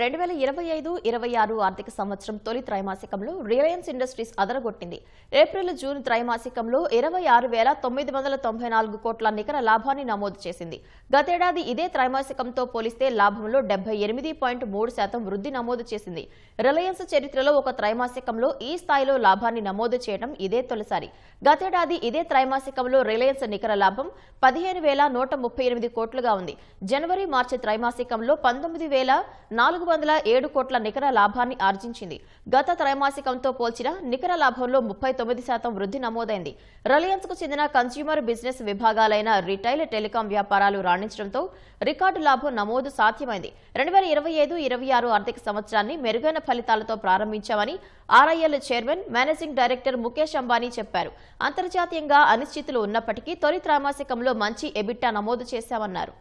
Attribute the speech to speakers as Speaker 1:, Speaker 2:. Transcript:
Speaker 1: రెండు వేల ఇరవై ఐదు ఇరవై ఆరు ఆర్థిక సంవత్సరం తొలి త్రైమాసికంలో రిలయన్స్ ఇండస్ట్రీస్ అదరగొట్టింది. ఏప్రిల్ జూన్ త్రైమాసికంలో ఇరవై ఆరు వేల తొమ్మిది వందల తొంభై నాలుగు కోట్ల నికర లాభాన్ని నమోదు చేసింది. గతేడాది ఇదే త్రైమాసికంతో పోలిస్తే లాభంలో డెబ్బై ఎనిమిది పాయింట్ మూడు శాతం వృద్ధి నమోదు చేసింది. రిలయన్స్ చరిత్రలో ఒక త్రైమాసికంలో ఈ స్థాయిలో లాభాన్ని నమోదు చేయడం ఇదే తొలిసారి. గతేడాది ఇదే త్రైమాసికంలో రిలయన్స్ నికర లాభం పదిహేను వేల నూట ముప్పై ఎనిమిది కోట్లుగా ఉంది. జనవరి మార్చి త్రైమాసికంలో పంతొమ్మిది వేల నాలుగు వందల ఏడు కోట్ల నికర లాభాన్ని ఆర్జించింది. గత త్రైమాసికంతో పోల్చిన నికర లాభంలో ముప్పై తొమ్మిది శాతం వృద్ధి నమోదైంది. రిలయన్స్కు చెందిన కన్స్యూమర్ బిజినెస్ విభాగాలైన రిటైల్ టెలికాం వ్యాపారాలు రాణించడంతో రికార్డు లాభం నమోదు సాధ్యమైంది. రెండు వేల ఇరవై ఐదు ఇరవై ఆరు ఆర్థిక సంవత్సరాన్ని మెరుగైన ఫలితాలతో ప్రారంభించామని RIL chairman managing director Mukesh Ambani చెప్పారు. అంతర్జాతీయంగా అనిశ్చితులు ఉన్నప్పటికీ తొలి త్రైమాసికంలో మంచి ఎబిట్టా నమోదు చేశామన్నారు.